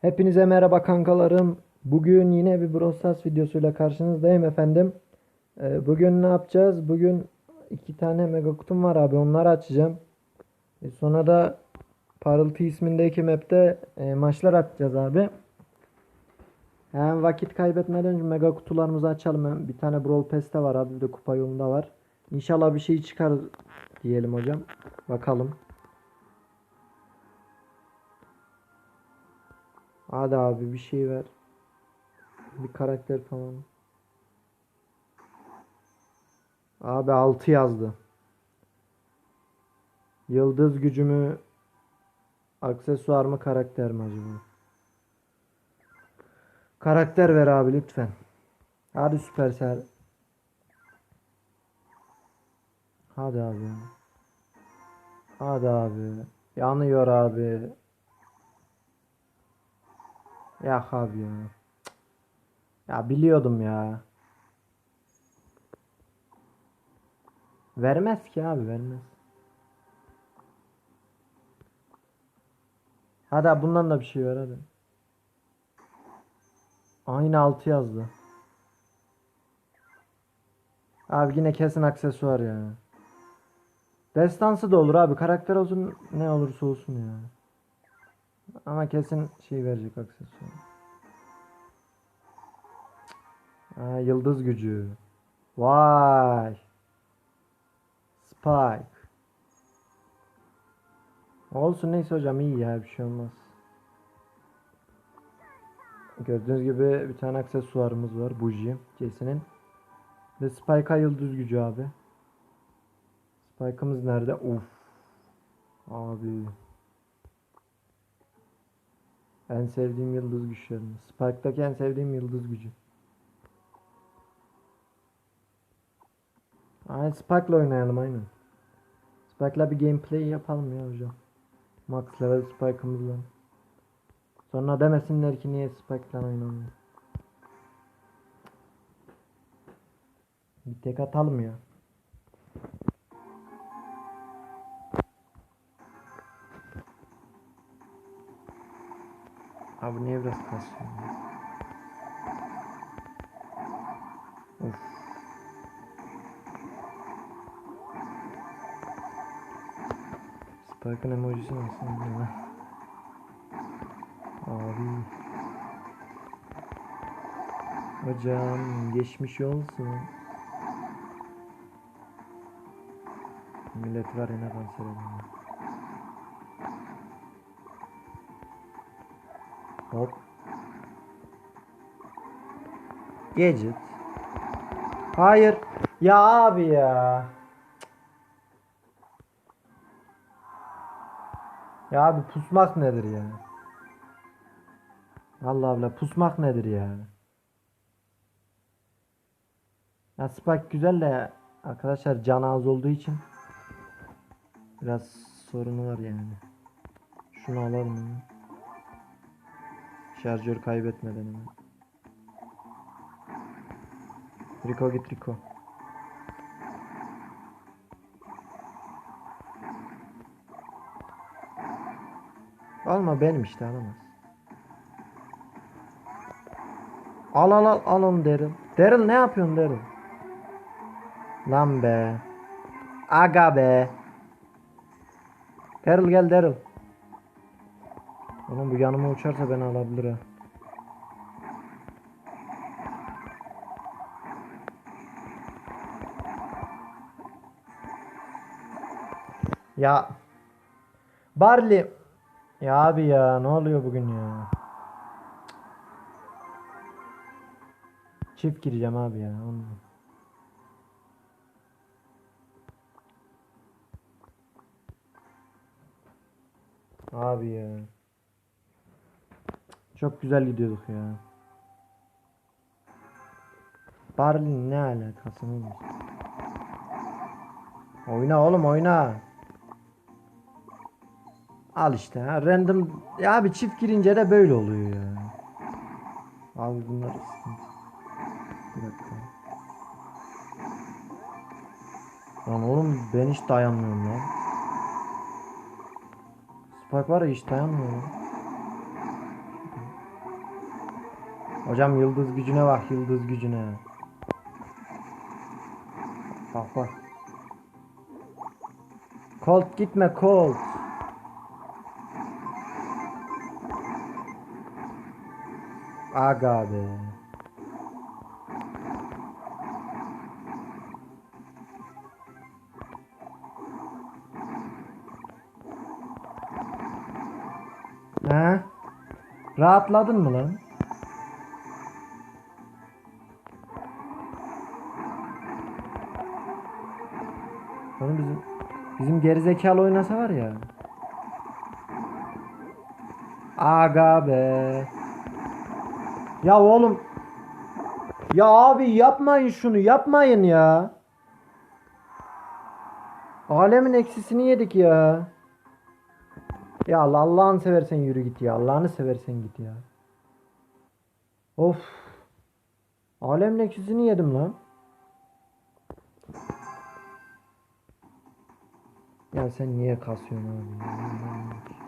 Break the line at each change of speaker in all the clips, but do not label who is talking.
Hepinize merhaba kankalarım. Bugün yine bir Brawl Stars videosuyla karşınızdayım efendim. Ee, bugün ne yapacağız? Bugün iki tane mega kutum var abi. Onları açacağım. E, sonra da Parıltı ismindeki map'te e, maçlar atacağız abi. Hem vakit kaybetmeden önce mega kutularımızı açalım. Bir tane Brawl Pass'te var abi. Bir de kupa yolunda var. İnşallah bir şey çıkar diyelim hocam. Bakalım. Hadi abi bir şey ver. Bir karakter falan. Abi 6 yazdı. Yıldız gücümü aksesuar mı karakter mi acaba? Karakter ver abi lütfen. Hadi Supercell. Hadi abi. Hadi abi. Yanıyor abi. Ya abi ya. Ya biliyordum ya. Vermez ki abi vermez. Hadi bundan da bir şey ver hadi. Aynı altı yazdı. Abi yine kesin aksesuar ya. Destansı da olur abi. Karakter olsun ne olursa olsun ya. Ama kesin şey verecek aksesuar. Ha, yıldız gücü. Vay. Spike. Olsun neyse hocam iyi ya bir şey olmaz. Gördüğünüz gibi bir tane aksesuarımız var. Buji. Jesse'nin. Ve Spike'a yıldız gücü abi. Spike'ımız nerede? Uf. Abi. En sevdiğim yıldız güçlerini. Spike'daki en sevdiğim yıldız gücü. Aynen Spike'la oynayalım aynen. Spike'la bir gameplay yapalım ya hocam. Max level Spike'ımızla. Sonra demesinler ki niye Spike'la oynamıyor. Bir tek atalım ya. Ya? Of. Spike'ın emojisi nasıl ya? Abi. Hocam geçmiş olsun. Millet var yine kanser ediyor. Hop. Gadget. Hayır. Ya abi ya. Ya abi pusmak nedir ya? Allah Allah pusmak nedir ya? Ya Spike güzel de arkadaşlar can az olduğu için biraz sorunu var yani. Şunu alalım. Şarjör kaybetmeden hemen. Rico git Rico. Alma benim işte alamaz. Al al al al onu Daryl. Daryl ne yapıyorsun Daryl? Lan be. Aga be. Daryl gel Daryl. Oğlum bu yanıma uçarsa beni alabilir ha. Ya Barley ya abi ya ne oluyor bugün ya? Çift gireceğim abi ya. onunla. Abi ya. Çok güzel gidiyorduk ya. Barley ne alakası var? Oyna oğlum oyna. Al işte ha random ya abi çift girince de böyle oluyor ya. Abi bunlar sıkıntı. Bir dakika. Lan oğlum ben hiç dayanmıyorum lan. Spike var ya hiç dayanmıyor. Hocam yıldız gücüne bak yıldız gücüne. Bak bak. Colt gitme Colt. Aga be. Ha? Rahatladın mı lan? Onu bizim bizim gerizekalı oynasa var ya. Aga be. Ya oğlum. Ya abi yapmayın şunu yapmayın ya. Alemin eksisini yedik ya. Ya Allah Allah'ını seversen yürü git ya. Allah'ını seversen git ya. Of. Alemin eksisini yedim lan. Ya sen niye kasıyorsun abi?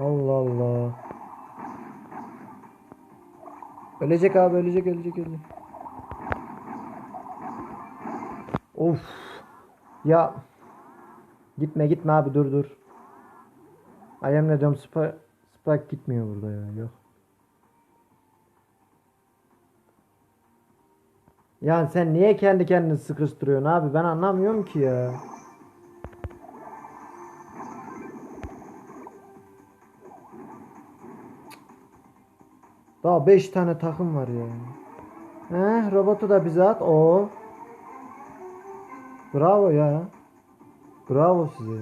Allah Allah. Ölecek abi ölecek ölecek ölecek. Of. Ya. Gitme gitme abi dur dur. Ayem ne diyorum Spike, Spike gitmiyor burada ya yok. Yani sen niye kendi kendini sıkıştırıyorsun abi ben anlamıyorum ki ya. Daha 5 tane takım var ya. He, robotu da bize at. O. Bravo ya. Bravo size.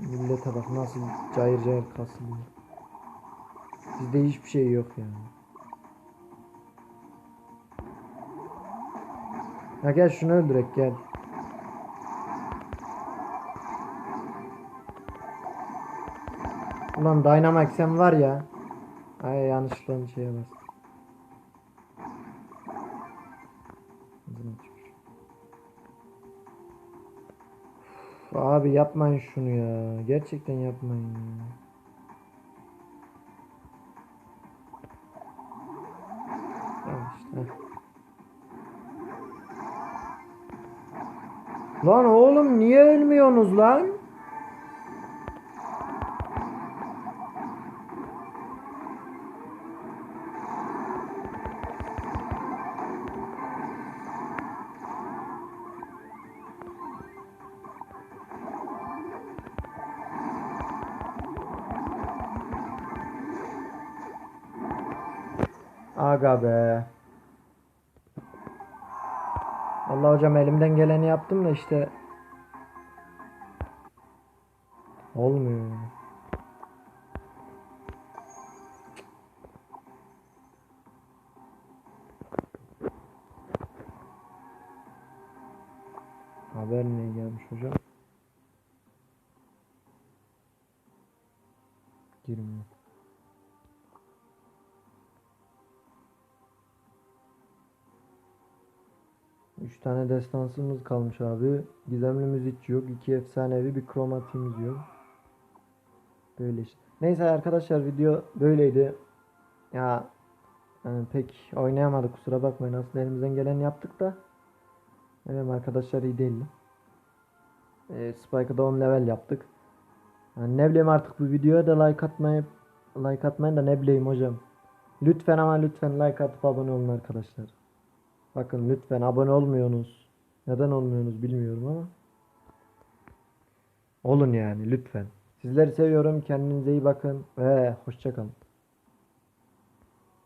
Millete bak nasıl cayır cayır kasılıyor. Bizde hiçbir şey yok yani. Ya gel şunu öldürek gel. Ulan Dynamax sen var ya. Ay yanlışlıkla şeye bas. Ağzına tükür. Üf, Abi yapmayın şunu ya. Gerçekten yapmayın ya. Tamam işte. Lan oğlum niye ölmüyorsunuz lan? Aga be. Allah hocam elimden geleni yaptım da işte olmuyor. Haber ne gelmiş hocam? Girmiyor. Üç tane destansımız kalmış abi. Gizemlimiz hiç yok. İki efsanevi bir kromatiğimiz yok. Böyle işte. Neyse arkadaşlar video böyleydi. Ya yani pek oynayamadık kusura bakmayın. Aslında elimizden geleni yaptık da. Benim arkadaşlar iyi değildi. E, Spike'ı da 10 level yaptık. Yani ne bileyim artık bu videoya da like atmayı like atmayın da ne bileyim hocam. Lütfen ama lütfen like atıp abone olun arkadaşlar. Bakın lütfen abone olmuyorsunuz. Neden olmuyorsunuz bilmiyorum ama. Olun yani lütfen. Sizleri seviyorum. Kendinize iyi bakın ve hoşça kalın.